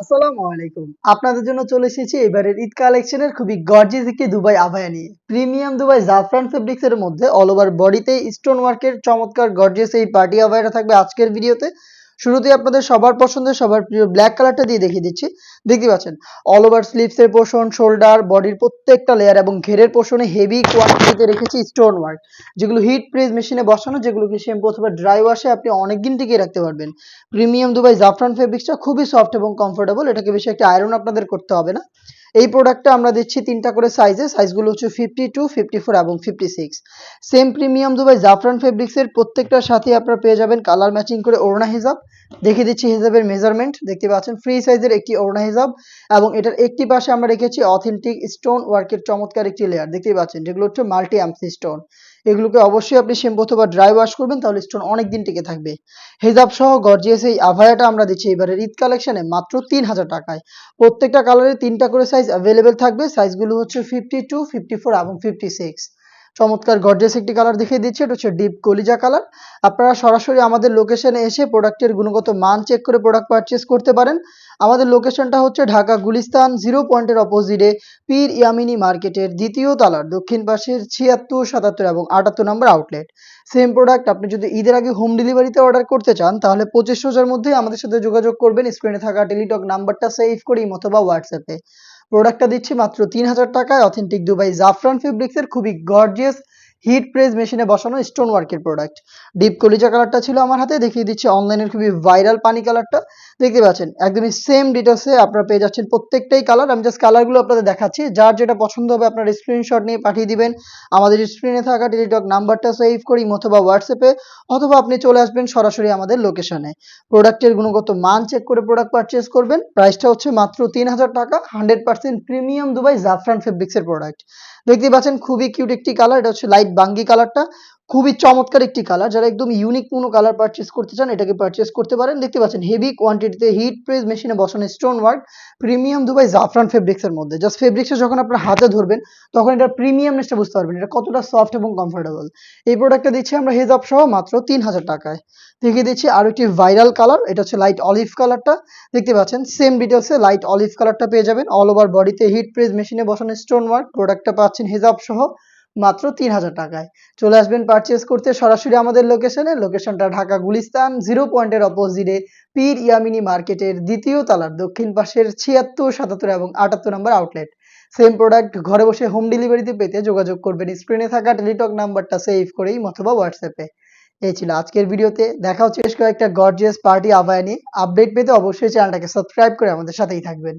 আসসালামু আলাইকুম। আপনাদের জন্য চলে এসেছি এবারের ঈদ কালেকশনের খুবই গর্জিয়াস একটি দুবাই আভায়া নিয়ে। প্রিমিয়াম দুবাই জাফরান ফেব্রিক্স এর মধ্যে অল ওভার বডিতে স্টোন ওয়ার্কের চমৎকার গর্জিয়াস এই পার্টি আভায়াটা থাকবে আজকের ভিডিওতে শুরুতে আপনাদের সবার পছন্দের, সবার প্রিয় ব্ল্যাক কালারটা দিয়ে দেখিয়ে দিচ্ছি। দেখতে পাচ্ছেন অল ওভার স্লিভস এর পোর্শন শোল্ডার বডির প্রত্যেকটা লেয়ার এবং ঘেরের পোর্শনে হেভি কোয়ান্টিটিতে রেখেছি স্টোন ওয়ার্ক যেগুলো হিট প্রেস মেশিনে বসানো, যেগুলোকে শ্যাম্পু অথবা ড্রাই ওয়াশে আপনি অনেকদিন টিকিয়ে রাখতে পারবেন। প্রিমিয়াম দুবাই জাফরান ফেব্রিক্সটা খুবই সফট এবং কমফোর্টেবল এটাকে বেশি একটা আয়রন আপনাদের করতে হবে না। এই প্রোডাক্টটা আমরা দিচ্ছি তিনটা করে সাইজে সাইজগুলো হচ্ছে ফিফটি টু ফিফটি ফোর এবং fifty six same premium Dubai জাফরান ফেব্রিক্সের প্রত্যেকটার সাথে আপনারা পেয়ে যাবেন কালার ম্যাচিং করে ওড়না হিজাব। দেখিয়ে দিচ্ছি হিজাবের মেজারমেন্ট দেখতে পাচ্ছেন? ফ্রি সাইজের একটি ওড়না হিজাব এবং এটার একটি পাশে আমরা রেখেছি অথেন্টিক স্টোন ওয়ার্কের চমৎকার একটি লেয়ার দেখতে পাচ্ছেন? যেগুলো হচ্ছে মাল্টি অ্যাম্পসি স্টোন এগুলোকে অবশ্যই আপনি শ্যাম্পু অথবা ড্রাই ওয়াশ করবেন, তাহলে স্টোন অনেক দিন টিকে থাকবে। হেজাব সহ গর্জিয়াস এই আভায়াটা আমরা দিচ্ছি এবারের ঈদ কালেকশনে মাত্র তিন হাজার টাকায়। প্রত্যেকটা কালারে তিনটা করে সাইজ অ্যাভেলেবেল থাকবে। সাইজগুলো হচ্ছে ফিফটি টু ফিফটি ফোর এবং ফিফটি সিক্স চমৎকার গর্জেস একটি কালার দেখিয়ে দিচ্ছি। এটা হচ্ছে ডিপ কলিজা কালার আপনারা সরাসরি আমাদের লোকেশনে এসে প্রোডাক্টের গুণগত মান চেক করে প্রোডাক্ট পারচেস করতে পারেন। আমাদের লোকেশনটা হচ্ছে ঢাকা গুলিস্তান জিরো পয়েন্টের অপোজিটে পীর ইয়ামিনী মার্কেটের দ্বিতীয় তালার দক্ষিণ পাশের ছিয়াত্তর, সাতাত্তর এবং আটাত্তর নম্বর আউটলেট সেম প্রোডাক্ট আপনি যদি ঈদের আগে হোম ডেলিভারিতে অর্ডার করতে চান, তাহলে পঁচিশ হাজার মধ্যেই আমাদের সাথে যোগাযোগ করবেন। স্ক্রিনে থাকা টেলিটক নাম্বারটা সেভ করি অথবা হোয়াটসঅ্যাপে প্রোডাক্টটা দিচ্ছি মাত্র তিন হাজার টাকায় অথেন্টিক দুবাই জাফরান ফেব্রিক্সের খুবই গর্জিয়াস হিট প্রেস মেশিনে বসানো স্টোন ওয়ার্কের প্রোডাক্ট ডিপ কলিজা কালারটা ছিল আমার হাতে, দেখিয়ে দিচ্ছি অনলাইনের খুবই ভাইরাল পানি কালারটা দেখতে পাচ্ছেন, একদমই সেম ডিটেলসে আপনারা পেয়ে যাচ্ছেন প্রত্যেকটাই কালার আমি জাস্ট কালারগুলো আপনাদের দেখাচ্ছি। যার যেটা পছন্দ হবে আপনার স্ক্রিনশট নিয়ে পাঠিয়ে দিবেন। আমাদের স্ক্রিনে থাকা টেলিটক নাম্বারটা সেভ করি অথবা হোয়াটসঅ্যাপে অথবা আপনি চলে আসবেন সরাসরি আমাদের লোকেশনে প্রোডাক্টের গুণগত মান চেক করে প্রোডাক্ট পারচেস করবেন। প্রাইসটা হচ্ছে মাত্র তিন হাজার টাকা হান্ড্রেড পার্সেন্ট প্রিমিয়াম দুবাই জাফরান ফেব্রিক্সের প্রোডাক্ট দেখতে পাচ্ছেন, খুবই কিউট একটি কালার এটা হচ্ছে লাইট বাঙ্গি কালারটা। খুবই চমৎকার একটি কালার। যারা একদম ইউনিক কোনো কালার পারচেস করতে চান, এটাকে পারচেস করতে পারেন। দেখতে পাচ্ছেন হেভি কোয়ান্টিটিতে হিট প্রেস মেশিনে বসানো স্টোন ওয়ার্ক প্রিমিয়াম দুবাই জাফরান ফেব্রিক্সের মধ্যে। জাস্ট ফেব্রিক্সে যখন আপনার হাতে ধরবেন, তখন এটা প্রিমিয়ামনেসটা বুঝতে পারবেন। এটা কতটা সফট এবং কমফোর্টেবল এই প্রোডাক্টটা দিচ্ছি আমরা হেজাব সহ মাত্র তিন হাজার টাকায়। দেখিয়ে দিচ্ছি আরও একটি ভাইরাল কালার এটা হচ্ছে লাইট অলিভ কালারটা দেখতে পাচ্ছেন সেম ডিটেলসে লাইট অলিভ কালারটা পেয়ে যাবেন। অল ওভার বডিতে হিট প্রেস মেশিনে বসানো স্টোন ওয়ার্ক প্রোডাক্টটা পাচ্ছেন হেজাব সহ। মাত্র তিন হাজার টাকায়। চলে আসবেন পারচেস করতে সরাসরি আমাদের লোকেশনে লোকেশনটা ঢাকা গুলিস্তান জিরো পয়েন্টের অপোজিটে পীর ইয়ামিনী মার্কেটের দ্বিতীয় তালার দক্ষিণ পাশের ছিয়াত্তর, সাতাত্তর এবং আটাত্তর নম্বর আউটলেট সেম প্রোডাক্ট ঘরে বসে হোম ডেলিভারিতে পেতে যোগাযোগ করবেন। স্ক্রিনে থাকা টেলিটক নাম্বারটা সেভ করেই অথবা হোয়াটসঅ্যাপে এই ছিল আজকের ভিডিওতে। দেখা হচ্ছে বেশ কয়েকটা গর্জিয়াস পার্টি আবায় আপডেট পেতে অবশ্যই চ্যানেলটাকে সাবস্ক্রাইব করে আমাদের সাথেই থাকবেন।